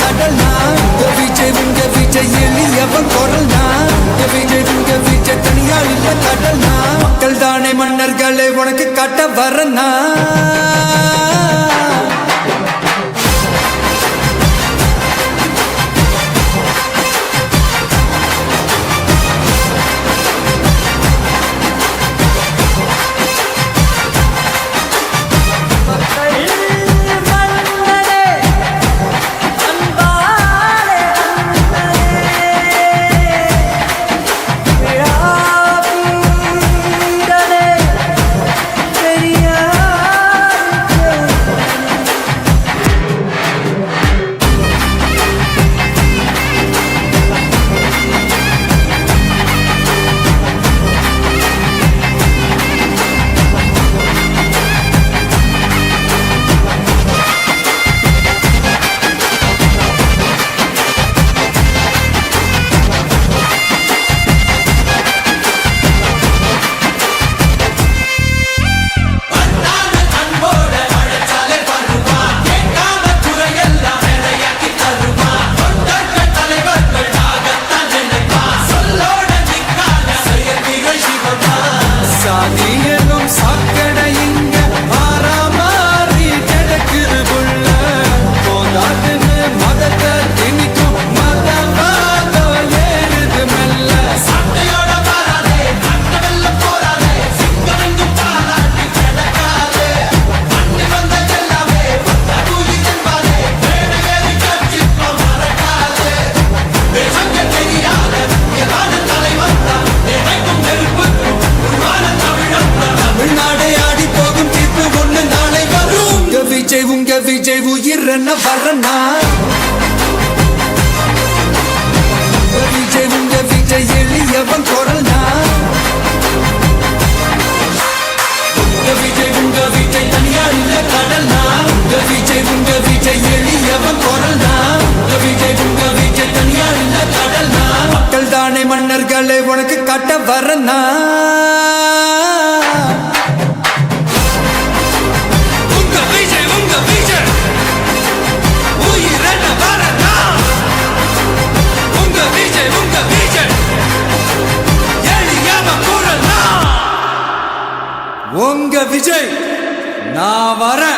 கடல் நான் விஜய் விங்க விஜய் எளியவன் குரல் நான் விஜய் விங்க விஜய் தனியா இல்ல கடல் நான் மக்கள் தானே மன்னர்களை உனக்கு கட்ட வரனா விஜய் நான் வரேன்.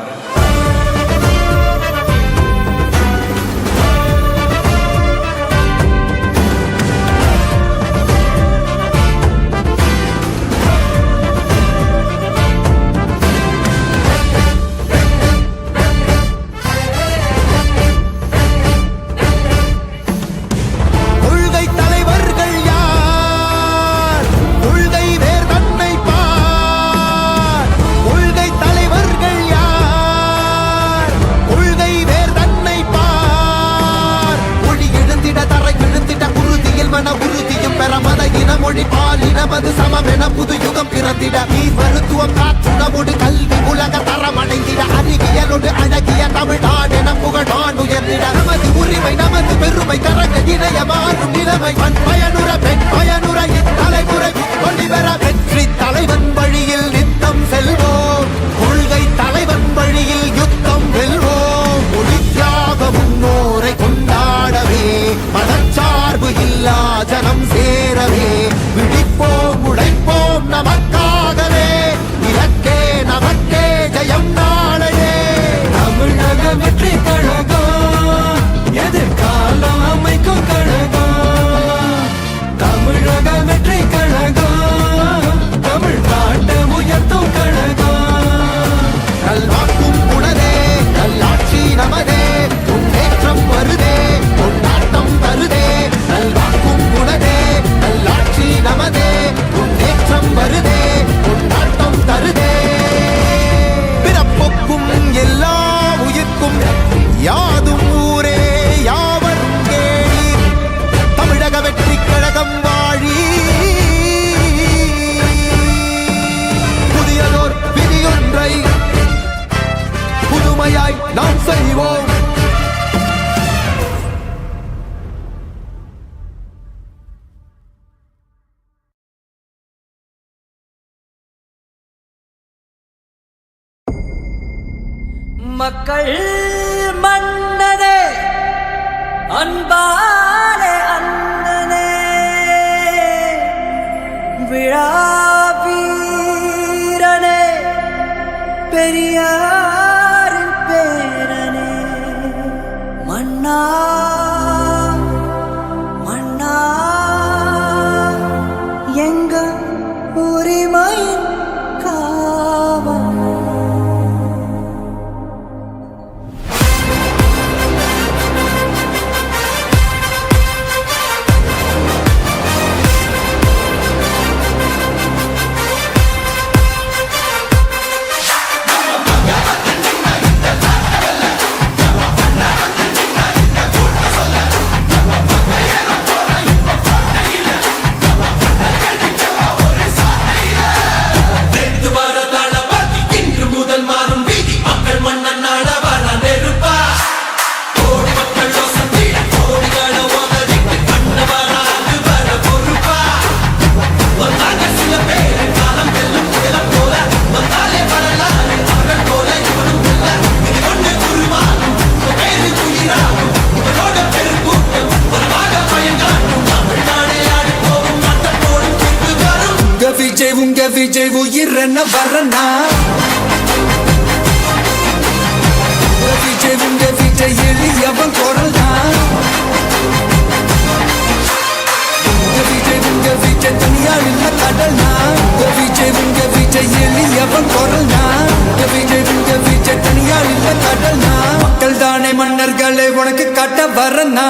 புது யுகம் பிறந்திட நீ மருத்துவம் காற்றுணவோடு கல்வி உலக தரமடைந்திட அறிவியலோடு அழகிய தமிழ்நாடு என புகழான் உயர்ந்திட. நமது உரிமை நமது பெருமை கரங்க இணைய மாறும் நிலைமை. பண்பை பெரியாரின் பேரனே மன்னா பண்ண வர்றனா வீட்டை விண்ட வீட்டை எளியவன் குரல் தான் வீட்டை விண்ட வீட்டை துணியா இல்ல கடல் தான் வீட்டை விண்ட வீட்டை எளியவன் குரல் தான் வீட்டை விண்ட வீட்டை துணியா இல்ல கடல் தான் மக்கள் தானே மன்னர்களை உனக்கு கட்ட வர்றனா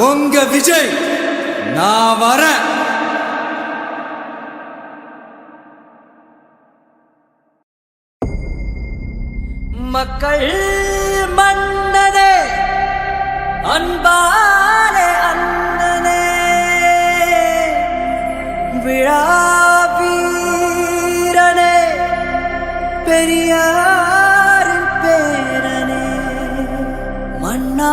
உங்க விஜய் நான் வரேன். மக்கள் மன்னனே அன்பாலே அண்ணனே விழா பெரியாரின் பேரனே மன்னா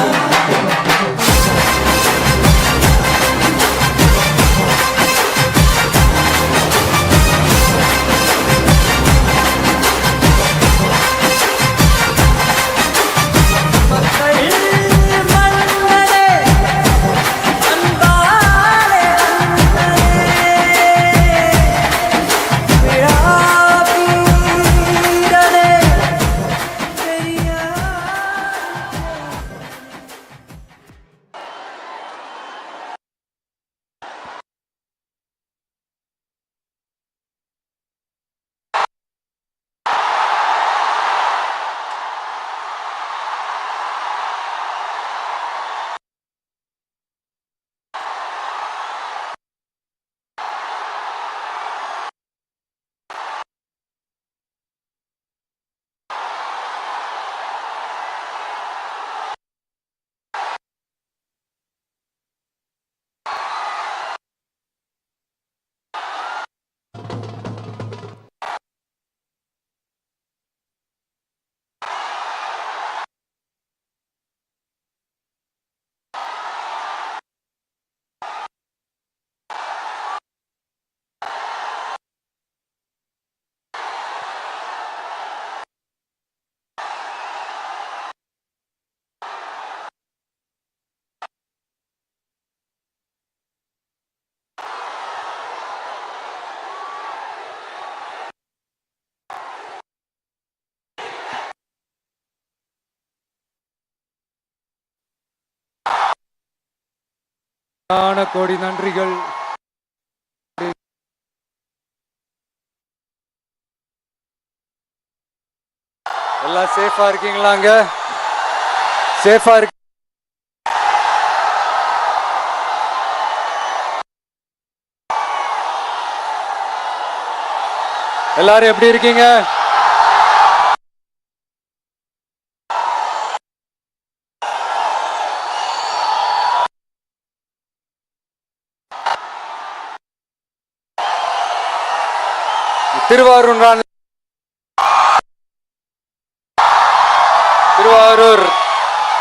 கோடி நன்றிகள். எல்லாம் சேஃபா இருக்கீங்களாங்க சேஃபா இருக்கு எல்லாரும் எப்படி இருக்கீங்க? திருவாரூர் நான் திருவாரூர்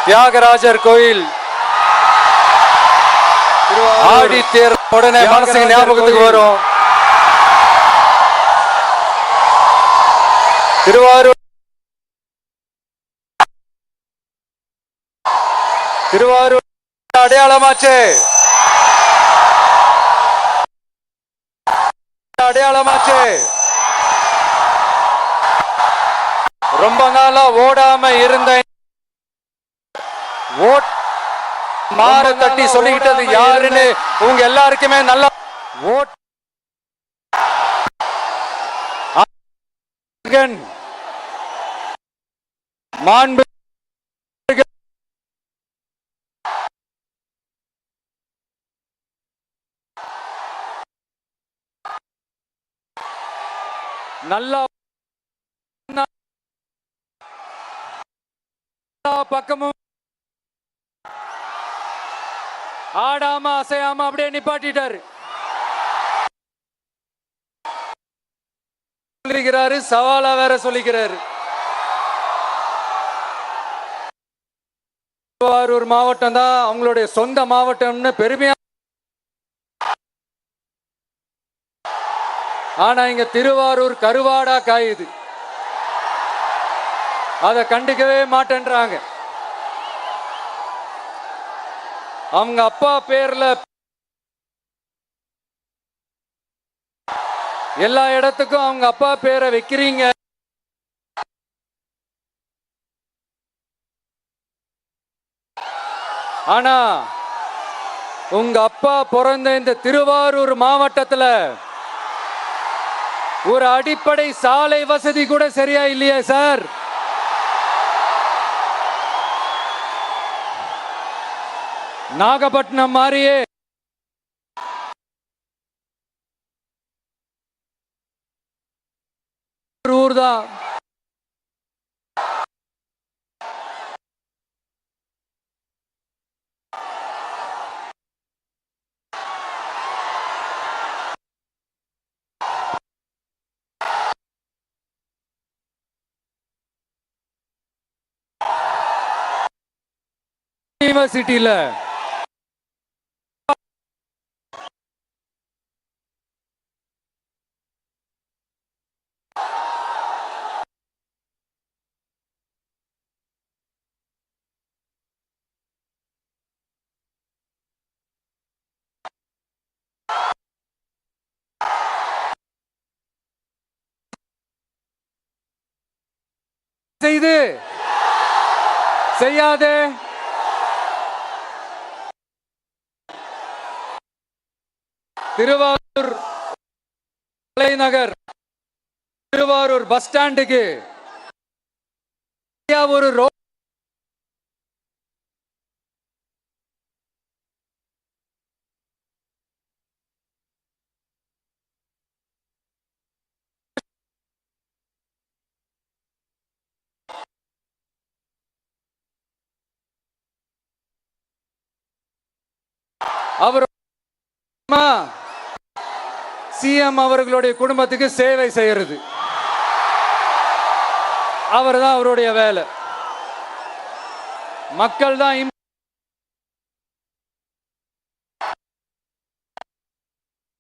தியாகராஜர் கோயில். ஆடி தேர் உடனே மனசுக்கு ஞாபகத்துக்கு வரும். திருவாரூர் திருவாரூர் அடையாளமாச்சு. அடையாளமாச்சு. ரொம்ப நாளா ஓடாம இருந்த ஓட் மாற தட்டி சொல்லிக்கிட்டது யாருன்னு உங்க எல்லாருக்குமே நல்லா ஓட் மாண்பு நல்லா பக்கமும். ஆடாம அசையாம அப்படியே நிப்பாட்டிட்டாரு. சொல்லிக்கிறாரு சவாலா வேற சொல்லிக்கிறாரு. திருவாரூர் மாவட்டம் தான் அவங்களுடைய சொந்த மாவட்டம்னு பெருமையா ஆனா இங்க திருவாரூர் கருவாடா காயுது. அதை கண்டுக்கவே மாட்டேன்றாங்க. அவங்க அப்பா பேர்ல எல்லா இடத்துக்கும் அவங்க அப்பா பேரை வைக்கிறீங்க. ஆனா உங்க அப்பா பிறந்த இந்த திருவாரூர் மாவட்டத்துல ஒரு அடிப்படை சாலை வசதி கூட சரியா இல்லையா சார்? நாகப்பட்டினம் மாதிரியே ஒரு ஊர் தான். யூனிவர்சிட்டியில செய்து. செய்யாதே. திருவாரூர் தலைநகர் திருவாரூர் பஸ் ஸ்டாண்டுக்கு. ஒரு ரோ அவர் சிஎம் அவர்களுடைய குடும்பத்துக்கு சேவை செய்யறது. அவர் தான் அவருடைய வேலை. மக்கள் தான்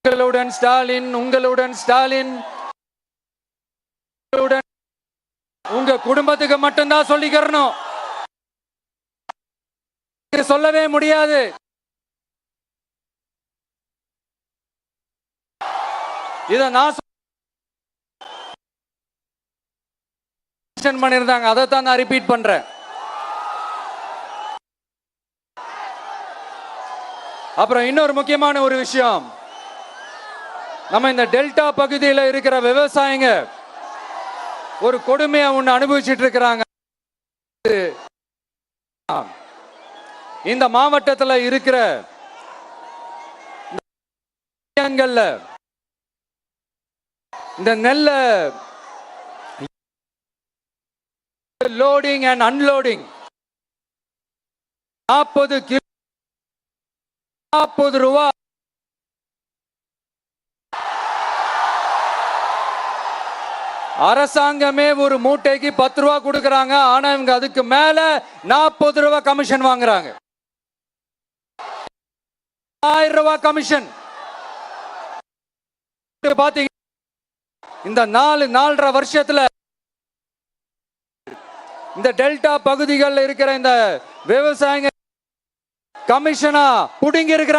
உங்களுடன் ஸ்டாலின் உங்களுடன் ஸ்டாலின். உங்க குடும்பத்துக்கு மட்டும்தான் சொல்லிக்கிறணும். சொல்லவே முடியாது. இதை நான் பண்ணியிருந்தாங்க. அதை தான் நான் ரிப்பீட் பண்றேன். அப்புறம் இன்னொரு முக்கியமான ஒரு விஷயம். நம்ம இந்த டெல்டா பகுதியில் இருக்கிற விவசாயிங்க ஒரு கொடுமையை ஒன்று அனுபவிச்சுட்டு இருக்கிறாங்க. இந்த மாவட்டத்தில் இருக்கிற இந்த நெல்லை லோடிங் அண்ட் அன்லோடிங் நாற்பது கிலோ நாற்பது ரூபா. அரசாங்கமே ஒரு மூட்டைக்கு பத்து ரூபா கொடுக்கறாங்க. ஆனா இவங்க அதுக்கு மேல நாற்பது ரூபா கமிஷன் வாங்குறாங்க. ஆயிரம் ரூபாய் கமிஷன் பாத்தீங்க இந்த நாலு நாலரை வருஷத்துல இந்த டெல்டா பகுதிகளில் இருக்கிற இந்த விவசாயிங்க கமிஷனா புடுங்கி இருக்கிற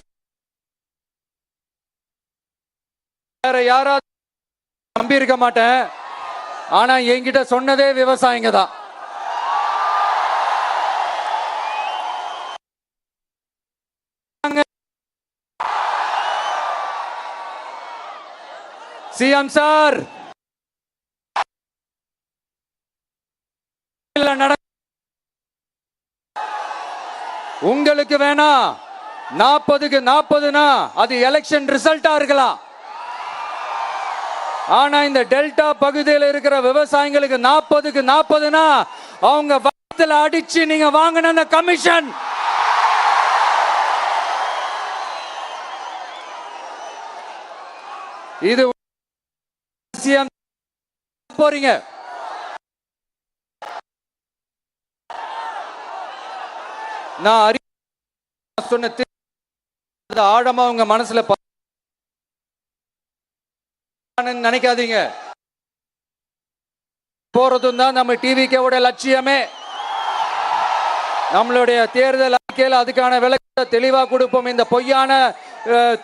வேற யாராவது நம்பி இருக்க மாட்டேன். ஆனா என்கிட்ட சொன்னதே விவசாயிங்க தான். CM sir. உங்களுக்கு வேணா நாற்பதுக்கு நாற்பதுனா அது எலெக்ஷன் ரிசல்ட்டா இருக்கலாம். ஆனா இந்த டெல்டா பகுதியில் இருக்கிற விவசாயிகளுக்கு நாற்பதுக்கு நாற்பதுனா அவங்க வளத்துல அடிச்சு நீங்க வாங்கின அந்த கமிஷன் இது போறீங்க. நான் அறி சொன்ன ஆழமா உங்க மனசுல நினைக்காதீங்க. போறதும் தான் நம்ம டிவிக்கோட லட்சியமே. நம்மளுடைய தேர்தல் அறிக்கையில் அதுக்கான விளக்கத்தை தெளிவா கொடுப்போம். இந்த பொய்யான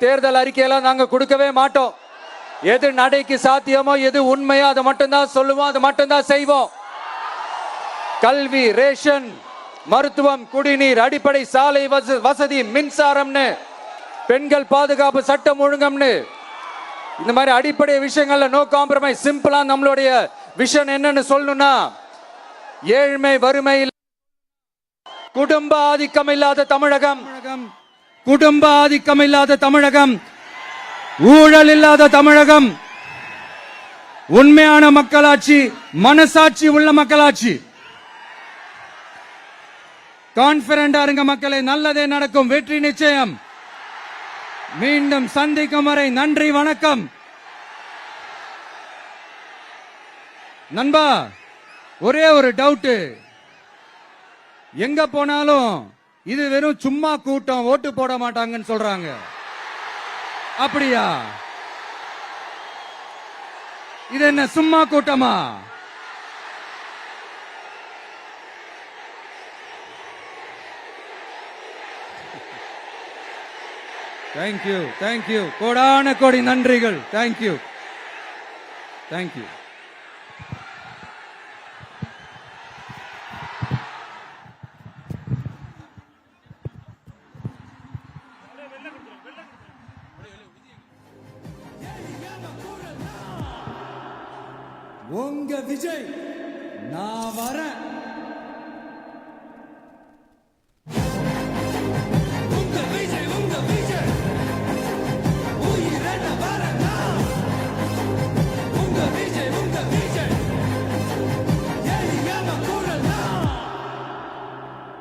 தேர்தல் அறிக்கையெல்லாம் நாங்க கொடுக்கவே மாட்டோம். எது நடைக்கு சாத்தியமோ எது உண்மையோ அதை மட்டும்தான் சொல்லுவோம் அதை மட்டும்தான் செய்வோம். கல்வி ரேஷன் மருத்துவம் குடிநீர் அடிப்படை சாலை வச- வசதி மின்சாரம்னு பெண்கள் பாதுகாப்பு சட்டம் ஒழுங்கம்னு. இந்த மாதிரி அடிப்படை விஷயங்கள்ல நோ காம்ப்ரமைஸ் சிம்பிளா நம்மளுடைய விஷன் என்னன்னு சொல்லணும்னா ஏழ்மை வறுமை குடும்ப ஆதிக்கம் இல்லாத தமிழகம். குடும்ப ஆதிக்கம் இல்லாத தமிழகம். ஊழல் இல்லாத தமிழகம். உண்மையான மக்களாட்சி மனசாட்சி உள்ள மக்களாட்சி. கான்பிடண்டா இருங்க மக்களை நல்லதே நடக்கும் வெற்றி நிச்சயம். மீண்டும் சந்திக்கும் வரை நன்றி வணக்கம். நண்பா ஒரே ஒரு டவுட்டு. எங்க போனாலும் இது வெறும் சும்மா கூட்டம் ஓட்டு போட மாட்டாங்கன்னு சொல்றாங்க. அப்படியா? இது என்ன சும்மா கூட்டமா? தேங்க்யூ தேங்க்யூ கோடான கோடி நன்றிகள். Thank you thank you